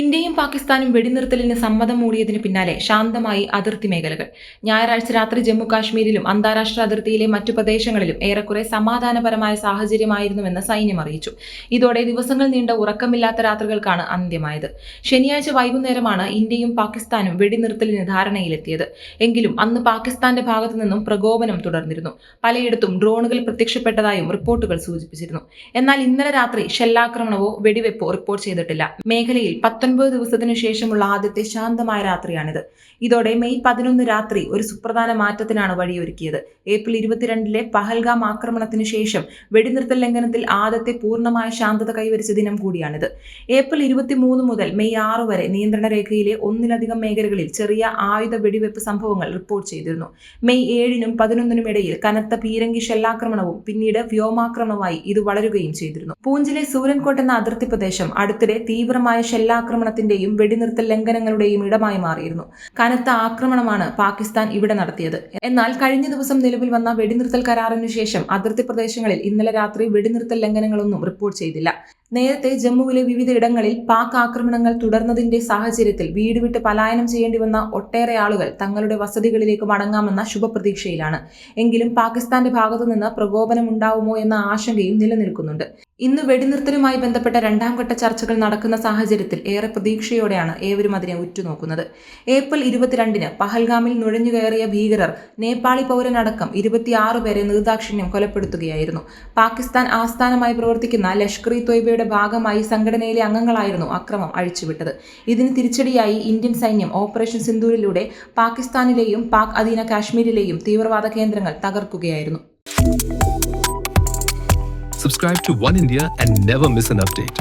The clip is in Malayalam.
ഇന്ത്യയും പാകിസ്ഥാനും വെടിനിർത്തലിന് സമ്മതം മൂടിയതിന് പിന്നാലെ ശാന്തമായി അതിർത്തി മേഖലകൾ. ഞായറാഴ്ച രാത്രി ജമ്മു കാശ്മീരിലും അന്താരാഷ്ട്ര അതിർത്തിയിലെ മറ്റു പ്രദേശങ്ങളിലും ഏറെക്കുറെ സമാധാനപരമായ സാഹചര്യമായിരുന്നുവെന്ന് സൈന്യം അറിയിച്ചു. ഇതോടെ ദിവസങ്ങൾ നീണ്ട ഉറക്കമില്ലാത്ത രാത്രികൾക്കാണ് അന്ത്യമായത്. ശനിയാഴ്ച വൈകുന്നേരമാണ് ഇന്ത്യയും പാകിസ്ഥാനും വെടിനിർത്തലിന് ധാരണയിലെത്തിയത്. എങ്കിലും അന്ന് പാകിസ്ഥാന്റെ ഭാഗത്തു നിന്നും പ്രകോപനം തുടർന്നിരുന്നു. പലയിടത്തും ഡ്രോണുകൾ പ്രത്യക്ഷപ്പെട്ടതായും റിപ്പോർട്ടുകൾ സൂചിപ്പിച്ചിരുന്നു. എന്നാൽ ഇന്നലെ രാത്രി ഷെല്ലാക്രമണവോ വെടിവെപ്പോ റിപ്പോർട്ട് ചെയ്തിട്ടില്ല. മേഖലയിൽ പത്തൊൻപത് ദിവസത്തിനു ശേഷമുള്ള ആദ്യത്തെ ശാന്തമായ രാത്രിയാണിത്. ഇതോടെ മെയ് പതിനൊന്ന് രാത്രി ഒരു സുപ്രധാന മാറ്റത്തിനാണ് വഴിയൊരുക്കിയത്. ഏപ്രിൽ ഇരുപത്തിരണ്ടിലെ പഹൽഗാം ആക്രമണത്തിന് ശേഷം വെടിനിർത്തൽ ലംഘനത്തിൽ ആദ്യത്തെ പൂർണമായ ശാന്തത കൈവരിച്ച ദിനം കൂടിയാണിത്. ഏപ്രിൽ ഇരുപത്തിമൂന്ന് മുതൽ മെയ് ആറ് വരെ നിയന്ത്രണ രേഖയിലെ ഒന്നിലധികം മേഖലകളിൽ ചെറിയ ആയുധ വെടിവെപ്പ് സംഭവങ്ങൾ റിപ്പോർട്ട് ചെയ്തിരുന്നു. മെയ് ഏഴിനും പതിനൊന്നിനും ഇടയിൽ കനത്ത പീരങ്കി ഷെല്ലാക്രമണവും പിന്നീട് വ്യോമാക്രമണവുമായി ഇത് വളരുകയും ചെയ്തിരുന്നു. പൂഞ്ചിലെ സൂരൻകോട്ട് എന്ന അതിർത്തി പ്രദേശം അടുത്തിടെ തീവ്രമായ ഷെല്ലാക്രമണത്തിന്റെയും വെടിനിർത്തൽ ലംഘനങ്ങളുടെയും ഇടമായി മാറിയിരുന്നു. കനത്ത ആക്രമണമാണ് പാകിസ്ഥാൻ ഇവിടെ നടത്തിയത്. എന്നാൽ കഴിഞ്ഞ ദിവസം നിലവിൽ വന്ന വെടിനിർത്തൽ കരാറിനു ശേഷം അതിർത്തി പ്രദേശങ്ങളിൽ ഇന്നലെ രാത്രി വെടിനിർത്തൽ ലംഘനങ്ങളൊന്നും റിപ്പോർട്ട് ചെയ്തില്ല. നേരത്തെ ജമ്മുവിലെ വിവിധ ഇടങ്ങളിൽ പാക് ആക്രമണങ്ങൾ തുടർന്നതിന്റെ സാഹചര്യത്തിൽ വീട് വിട്ട് പലായനം ചെയ്യേണ്ടി വന്ന ഒട്ടേറെ ആളുകൾ തങ്ങളുടെ വസതികളിലേക്ക് മടങ്ങാമെന്ന ശുഭപ്രതീക്ഷയിലാണ്. എങ്കിലും പാകിസ്ഥാന്റെ ഭാഗത്തുനിന്ന് പ്രകോപനം ഉണ്ടാവുമോ എന്ന ആശങ്കയും നിലനിൽക്കുന്നുണ്ട്. ഇന്ന് വെടിനിർത്തലുമായി ബന്ധപ്പെട്ട രണ്ടാം ഘട്ട ചർച്ചകൾ നടക്കുന്ന സാഹചര്യത്തിൽ ഏറെ പ്രതീക്ഷയോടെയാണ് ഏവരും അതിനെ ഉറ്റുനോക്കുന്നത്. ഏപ്രിൽ ഇരുപത്തിരണ്ടിന് പഹൽഗാമിൽ നുഴഞ്ഞുകയറിയ ഭീകരർ നേപ്പാളി പൗരനടക്കം ഇരുപത്തിയാറ് പേരെ നിർദാക്ഷിണ്യം കൊലപ്പെടുത്തുകയായിരുന്നു. പാകിസ്ഥാൻ ആസ്ഥാനമായി പ്രവർത്തിക്കുന്ന ലഷ്കർ ഇ തൊയ്ബയുടെ ഭാഗമായി സംഘടനയിലെ അംഗങ്ങളായിരുന്നു അക്രമം അഴിച്ചുവിട്ടത് ഇതിന് തിരിച്ചടിയായി ഇന്ത്യൻ സൈന്യം ഓപ്പറേഷൻ സിന്ധൂരിലൂടെ പാകിസ്ഥാനിലെയും പാക് അധീന കാശ്മീരിലെയും തീവ്രവാദ കേന്ദ്രങ്ങൾ തകർക്കുകയായിരുന്നു Subscribe to One India and never miss an update.